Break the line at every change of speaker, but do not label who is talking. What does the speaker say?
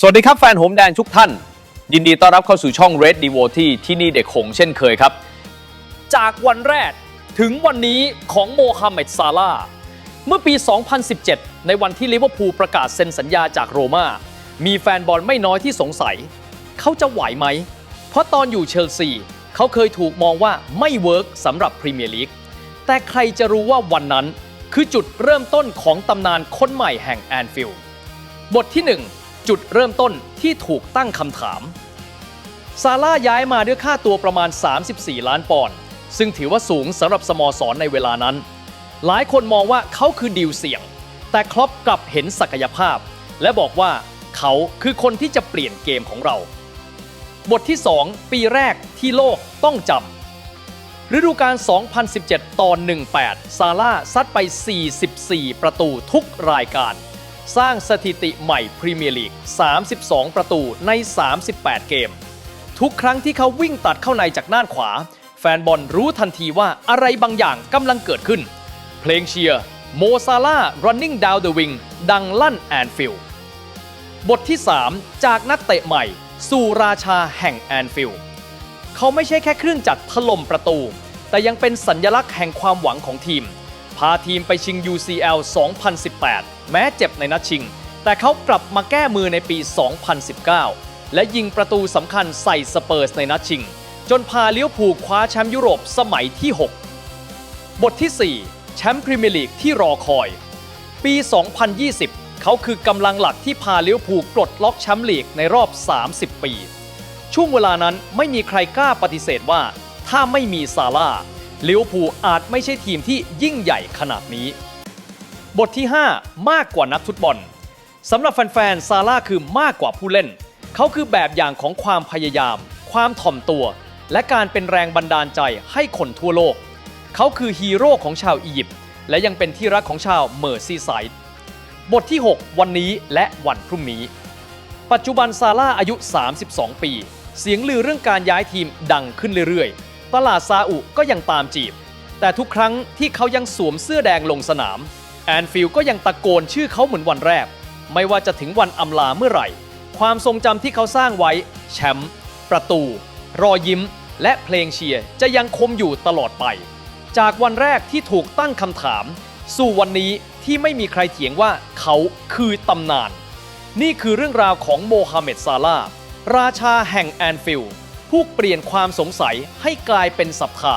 สวัสดีครับแฟนโหมแดงทุกท่าน ยินดีต้อนรับเข้าสู่ช่อง Red d e v o t e ที่นี่เด็กหงเช่นเคยครับ จากวันแรกถึงวันนี้ของโมฮัมเหม็ดซาลาเมื่อปี 2017 ในวันที่ลิเวอร์พูลประกาศเซ็นสัญญาจากโรมามีแฟนบอลไม่น้อยที่สงสัย เขาจะไหวไหม เพราะตอนอยู่เชลซี เขาเคยถูกมองว่าไม่เวิร์กสำหรับพรีเมียร์ลีกแต่ใครจะรู้ว่าวันนั้น คือจุดเริ่มต้นของตำนานคนใหม่แห่งแอนฟิลด์บทที่ 1 จุดเริ่มต้นที่ถูกตั้งคำถาม ซาร่าย้ายมาด้วยค่าตัวประมาณ 34 ล้านปอนด์ซึ่งถือว่าสูงสำหรับสโมสรในเวลานั้น หลายคนมองว่าเขาคือดีลเสี่ยง แต่ครอปกลับเห็นศักยภาพ และบอกว่าเขาคือคนที่จะเปลี่ยนเกมของเรา บทที่ 2 ปีแรกที่โลกต้องจำฤดูกาล 2017 ตอน 18 ซาร่าซัดไป 44 ประตูทุกรายการ สร้างสถิติใหม่พรีเมียร์ลีก 32 ประตูใน 38 เกม ทุกครั้งที่เขาวิ่งตัดเข้าในจากด้านขวา แฟนบอลรู้ทันทีว่าอะไรบางอย่างกำลังเกิดขึ้น เพลงเชียร์โมซาร่า running down the wing ดังลั่นแอนฟิลด์บทที่ 3 จากนักเตะใหม่ สู่ราชาแห่งแอนฟิลด์เขาไม่ใช่แค่เครื่องจักรถล่มประตู แต่ยังเป็นสัญลักษณ์แห่งความหวังของทีม พาทีมไปชิง UCL 2018 แม้เจ็บในนัดชิง แต่เขากลับมาแก้มือในปี 2019 และยิงประตูสำคัญใส่สเปอร์สในนัดชิง จนพาเลี้ยวผูลคว้าแชมป์ยุโรปสมัยที่ 6 บทที่ 4 แชมป์พรีเมียร์ลีกที่รอคอย ปี 2020 เขาคือกำลังหลักที่พาเลี้ยวผูลปลดล็อกแชมป์ลีกในรอบ 30 ปี ช่วงเวลานั้นไม่มีใครกล้าปฏิเสธว่า ถ้าไม่มีซาร่า ลิเวอร์พูลอาจไม่ใช่ทีมที่ยิ่งใหญ่ขนาดนี้ บทที่ 5 มากกว่านักฟุตบอลสำหรับแฟนๆซาร่าคือมากกว่าผู้เล่น เขาคือแบบอย่างของความพยายาม ความถ่อมตัว และการเป็นแรงบันดาลใจให้คนทั่วโลก เขาคือฮีโร่ของชาวอียิปต์และยังเป็นที่รักของชาวเมอร์ซีไซด์บทที่ 6 วันนี้และวันพรุ่งนี้ ปัจจุบันซาร่าอายุ 32 ปี เสียงลือเรื่องการย้ายทีมดังขึ้นเรื่อยๆ ตลาดซาอุก็ยังตามจีบ แต่ทุกครั้งที่เขายังสวมเสื้อแดงลงสนาม แอนฟิลด์ก็ยังตะโกนชื่อเขาเหมือนวันแรก ไม่ว่าจะถึงวันอำลาเมื่อไหร่ ความทรงจำที่เขาสร้างไว้ แชมป์ประตู รอยยิ้ม และเพลงเชียร์จะยังคมอยู่ตลอดไป จากวันแรกที่ถูกตั้งคำถาม สู่วันนี้ที่ไม่มีใครเถียงว่าเขาคือตำนาน นี่คือเรื่องราวของโมฮัมเหม็ดซาลาห์ราชาแห่งแอนฟิลด์ ผู้เปลี่ยนความสงสัยให้กลายเป็นศรัทธา